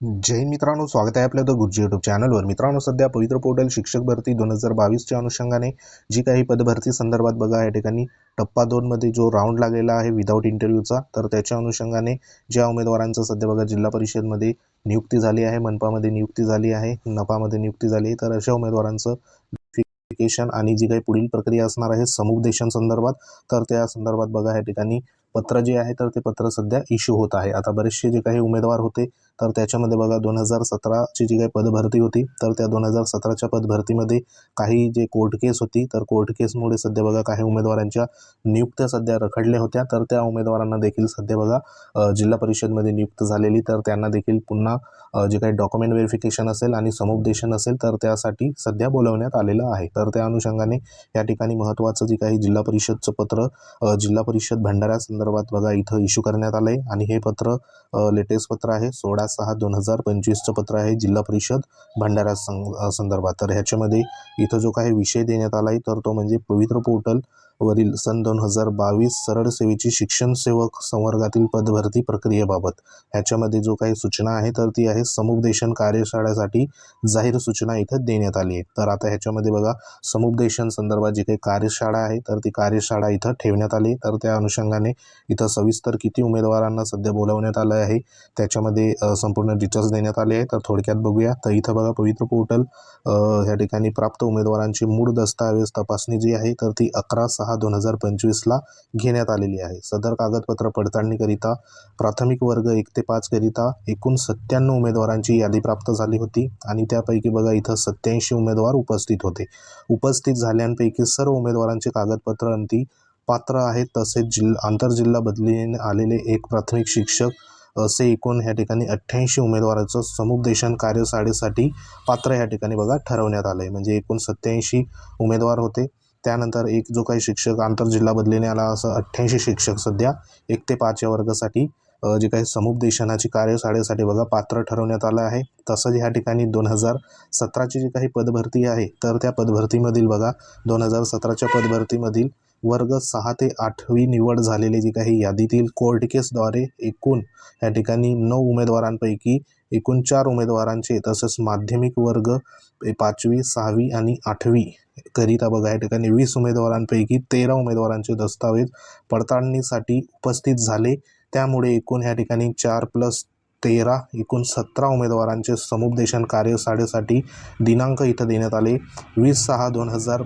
जय मित्रांनो स्वागत आहे आपल्या द गुरुजी युट्यूब चॅनलवर मित्रांनो सध्या पवित्र पोर्टल शिक्षक भरती दोन हजार बावीसच्या अनुषंगाने जी काही पदभरती संदर्भात बघा या ठिकाणी टप्पा दोनमध्ये जो राऊंड लागलेला आहे विदाऊट इंटरव्ह्यूचा तर त्याच्या अनुषंगाने ज्या उमेदवारांचं सध्या बघा जिल्हा परिषदमध्ये नियुक्ती झाली आहे मनपामध्ये नियुक्ती झाली आहे नपामध्ये नियुक्ती झाली आहे तर अशा उमेदवारांचं नोटिफिकेशन आणि जी काही पुढील प्रक्रिया असणार आहे समुपदेशन संदर्भात तर त्या संदर्भात बघा या ठिकाणी पत्र जे आहे तर ते पत्र सध्या इश्यू होत आहे. आता बरेचसे जे काही उमेदवार होते तर त्याच्यामध्ये बघा दोन हजार सतराची जी काही पदभरती होती तर त्या दोन हजार सतराच्या पदभरतीमध्ये काही जे कोर्ट केस होती तर कोर्ट केसमुळे सध्या बघा काही उमेदवारांच्या नियुक्त्या सध्या रखडल्या होत्या. तर त्या उमेदवारांना देखील सध्या बघा जिल्हा परिषदमध्ये नियुक्त झालेली तर त्यांना देखील पुन्हा जे काही डॉक्युमेंट व्हेरिफिकेशन असेल आणि समुपदेशन असेल तर त्यासाठी सध्या बोलवण्यात आलेलं आहे. तर त्या अनुषंगाने या ठिकाणी महत्त्वाचं जे काही जिल्हा परिषदचं पत्र जिल्हा परिषद भंडाऱ्यासंदर्भात संदर्भात बघा इथं इश्यू करण्यात आलं आहे आणि हे पत्र लेटेस्ट पत्र आहे सोळा सहा दोन हजार पंचवीसचं पत्र आहे जिल्हा परिषद भंडारा सं संदर्भात. तर ह्याच्यामध्ये इथं जो काही विषय देण्यात आला आहे तर तो म्हणजे पवित्र पोर्टल वरील सन दोन हजार बावीस सरळ सेवेची शिक्षण सेवक संवर्गातील पदभरती प्रक्रियेबाबत. ह्याच्यामध्ये जो काही सूचना आहे तर ती आहे समुपदेशन कार्यशाळेसाठी जाहीर सूचना इथं देण्यात आली आहे. तर आता ह्याच्यामध्ये बघा समुपदेशन संदर्भात जी काही कार्यशाळा आहे तर ती कार्यशाळा इथं ठेवण्यात आली तर त्या अनुषंगाने इथं सविस्तर किती उमेदवारांना सध्या बोलावण्यात आलं आहे त्याच्यामध्ये संपूर्ण डिटेल्स देण्यात आले आहे तर थोडक्यात बघूया. तर इथं बघा पवित्र पोर्टल ह्या ठिकाणी प्राप्त उमेदवारांची मूळ दस्तावेज तपासणी जी आहे तर ती अकरा सहा दोन हजार पंचवीसला घेण्यात आलेली आहे. सदर कागदपत्र पडताळणीकरिता प्राथमिक वर्ग एक ते पाचकरिता एकूण सत्त्याण्णव उमेदवारांची यादी प्राप्त झाली होती आणि त्यापैकी बघा इथं सत्याऐंशी उमेदवार उपस्थित होते. उपस्थित झाल्यांपैकी सर्व उमेदवारांचे कागदपत्र अंती पात्र आहेत. तसेच जिल्हा आंतरजिल्हा बदलीने आलेले एक प्राथमिक शिक्षक असे एकूण ह्या ठिकाणी अठ्ठ्याऐंशी उमेदवाराचं समुपदेशन कार्यशाळेसाठी पात्र ह्या ठिकाणी बघा ठरवण्यात आलं आहे म्हणजे एकूण सत्याऐंशी उमेदवार होते. त्यानंतर एक जो काही शिक्षक आंतरजिल्हा बदलीने आला असं अठ्ठ्याऐंशी शिक्षक सध्या एक ते पाच या वर्गासाठी जे काही समुपदेशनाची कार्यशाळेसाठी बघा पात्र ठरवण्यात आलं आहे. तसंच ह्या ठिकाणी दोन हजार सतराची जी काही पदभरती आहे तर त्या पदभरतीमधील बघा दोन हजार सतराच्या पदभरतीमधील वर्ग सहा ते आठवी निवड झालेली जी काही यादीतील कोर्ट केसद्वारे एकूण या ठिकाणी नऊ उमेदवारांपैकी एकूण चार उमेदवारांचे तसंच माध्यमिक वर्ग पाचवी सहावी आणि आठवी करिता बघा या ठिकाणी वीस उमेदवारांपैकी तेरा उमेदवारांचे दस्तावेज पडताळणीसाठी उपस्थित झाले. त्यामुळे एकूण ह्या ठिकाणी चार प्लस तेरा एकूण सतरा उमेदवारांचे समुपदेशन कार्यशाळेसाठी दिनांक इथं देण्यात आले. वीस सहा दोन हजार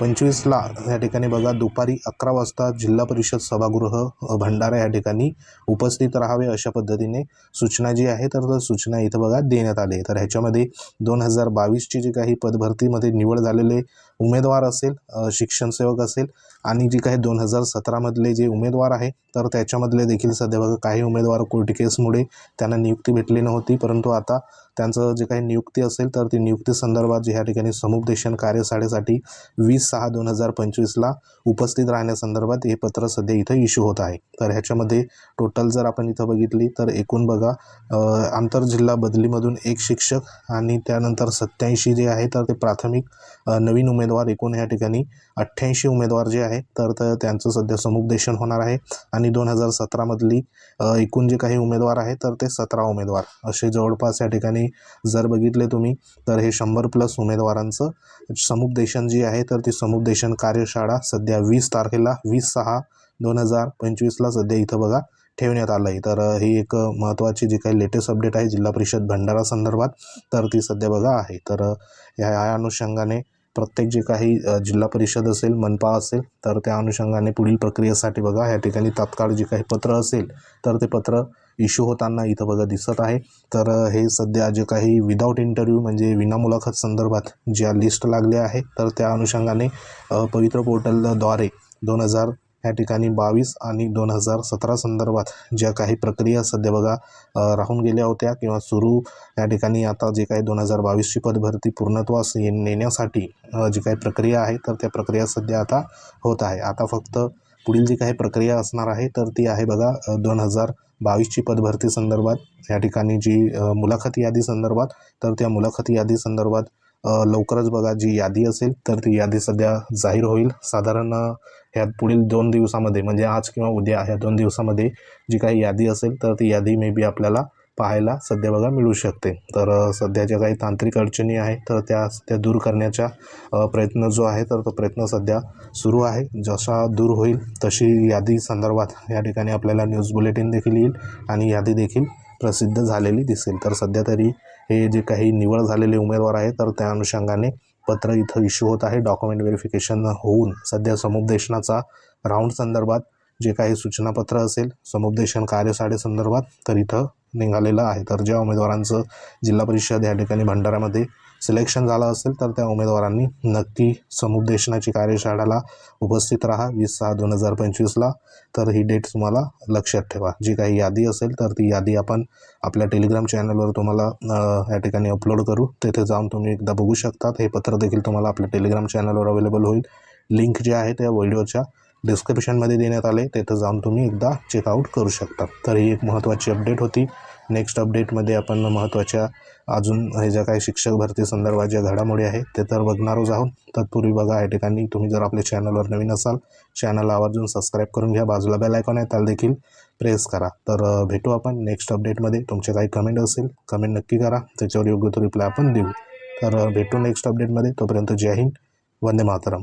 पंचवीसला या ठिकाणी बघा दुपारी अकरा वाजता जिल्हा परिषद सभागृह भंडारा या ठिकाणी उपस्थित राहावे अशा पद्धतीने सूचना जी आहे तर सूचना इथं बघा देण्यात आले. तर ह्याच्यामध्ये दोन हजार बावीसची जी काही पदभरतीमध्ये निवड झालेले उमेदवार असेल शिक्षणसेवक असेल आणि जी काही दोन हजार सतरामधले जे उमेदवार आहे तर त्याच्यामधले देखील सध्या बघा काही उमेदवार कोर्ट केसमुळे त्यांना नियुक्ती भेटली नव्हती. परंतु आता त्यांचं जे काही नियुक्ती असेल तर ती नियुक्ती संदर्भात जे ह्या ठिकाणी समुपदेशन कार्यशाळेसाठी वीस सहा दोन हजार पंचवीसला उपस्थित राहण्यासंदर्भात हे पत्र सध्या इथं इश्यू होत आहे. तर ह्याच्यामध्ये टोटल जर आपण इथं बघितली तर एकूण बघा आंतरजिल्हा बदलीमधून एक शिक्षक आणि त्यानंतर सत्याऐंशी जे आहे तर ते प्राथमिक नवीन उमेदवार एकूण ह्या ठिकाणी अठ्ठ्याऐंशी उमेदवार जे आहे तर त्यांचं सध्या समुपदेशन होणार आहे. आणि दोन हजार सतरामधली एकूण जे काही उमेदवार आहे तर ते सतरा उमेदवार. असे जवळपास या ठिकाणी जर बघितले तुम्ही तर हे शंभर प्लस उमेदवारांचं समुपदेशन जी आहे तर ती समुपदेशन कार्यशाळा सध्या वीस तारखेला वीस सहा दोन हजार पंचवीसला सध्या इथं बघा ठेवण्यात आलं आहे तर ही एक महत्त्वाची जी काही लेटेस्ट अपडेट आहे जिल्हा परिषद भंडारा संदर्भात तर ती सध्या बघा आहे. तर या ह्या अनुषंगाने प्रत्येक जे काही जिल्हा परिषद असेल मनपा असेल तर त्या अनुषंगाने पुढील प्रक्रियेसाठी बघा या ठिकाणी तात्काळ जे काही पत्र असेल तर ते पत्र इश्यू होताना इथं बघा दिसत आहे. तर हे सध्या जे काही विदाऊट इंटरव्ह्यू म्हणजे विना मुलाखत संदर्भात ज्या लिस्ट लागल्या आहे तर त्या अनुषंगाने पवित्र पोर्टलद्वारे दोन हजार या ठिकाणी बावीस आणि दोन हजार सतरा संदर्भात ज्या काही प्रक्रिया सध्या बघा राहून गेल्या होत्या किंवा सुरू या ठिकाणी आता जे काही दोन हजार बावीसची पदभरती पूर्णत्वास ये नेण्यासाठी जी काही प्रक्रिया आहे तर त्या प्रक्रिया सध्या आता होत आहे. आता फक्त पुढील जी काही प्रक्रिया असणार आहे तर ती आहे बघा दोन हजार बावीसची पदभरती संदर्भात. या ठिकाणी जी मुलाखत यादी संदर्भात तर त्या मुलाखत यादी संदर्भात लवकरच बघा जी यादी असेल तर ती यादी सध्या जाहीर होईल. साधारण ह्या पुढील दोन दिवसामध्ये म्हणजे आज किंवा उद्या ह्या दोन दिवसामध्ये जी काही यादी असेल तर ती यादी मे बी आपल्याला पाहायला सध्या बघा मिळू शकते. तर सध्या ज्या काही तांत्रिक अडचणी आहे तर त्या त्या दूर करण्याचा प्रयत्न जो आहे तर तो प्रयत्न सध्या सुरू आहे. जसा दूर होईल तशी यादी संदर्भात या ठिकाणी आपल्याला न्यूज बुलेटिन देखील येईल आणि यादी देखील प्रसिद्ध झालेली दिसेल. तर सध्या तरी हे जे काही निवड झालेले उमेदवार आहे तर त्या अनुषंगाने पत्र इथं इश्यू होत आहे. डॉक्युमेंट व्हेरिफिकेशन होऊन सध्या समुपदेशनाचा राऊंड संदर्भात जे काही सूचनापत्र असेल समुपदेशन कार्यशाळेसंदर्भात तर इथं निघालेलं आहे. तर ज्या उमेदवारांचं जिल्हा परिषद या ठिकाणी भंडाऱ्यामध्ये सिलेक्शन झालं असेल तर त्या उमेदवारांनी नक्की समुपदेशनाची कार्यशाळेला उपस्थित राहा. वीस सहा दोन हजार पंचवीसला तर ही डेट तुम्हाला लक्षात ठेवा. जी काही यादी असेल तर ती यादी आपण आपल्या टेलिग्राम चॅनलवर तुम्हाला या ठिकाणी अपलोड करू. तेथे जाऊन तुम्ही एकदा बघू शकतात. हे पत्र देखील तुम्हाला आपल्या टेलिग्राम चॅनलवर अवेलेबल होईल. लिंक जे आहे त्या व्हिडिओच्या डिस्क्रिप्शनमध्ये देण्यात आले. तेथे जाऊन तुम्ही एकदा चेकआउट करू शकता. तर ही एक महत्त्वाची अपडेट होती. नेक्स्ट अपडेटमध्ये आपण महत्त्वाच्या अजून हे ज्या काही शिक्षक भरती संदर्भात ज्या घडामोडी आहेत ते तर बघणारच आहोत. तत्पूर्वी बघा या ठिकाणी तुम्ही जर आपल्या चॅनलवर नवीन असाल चॅनलला आवर्जून सबस्क्राईब करून घ्या. बाजूला बेल आयकॉन आहे त्याला देखील प्रेस करा. तर भेटू आपण नेक्स्ट अपडेटमध्ये तुमचे काही कमेंट असेल कमेंट नक्की करा. त्याच्यावर योग्य तो रिप्लाय आपण देऊ. तर भेटू नेक्स्ट अपडेटमध्ये तोपर्यंत जय हिंद. वंदे मातरम.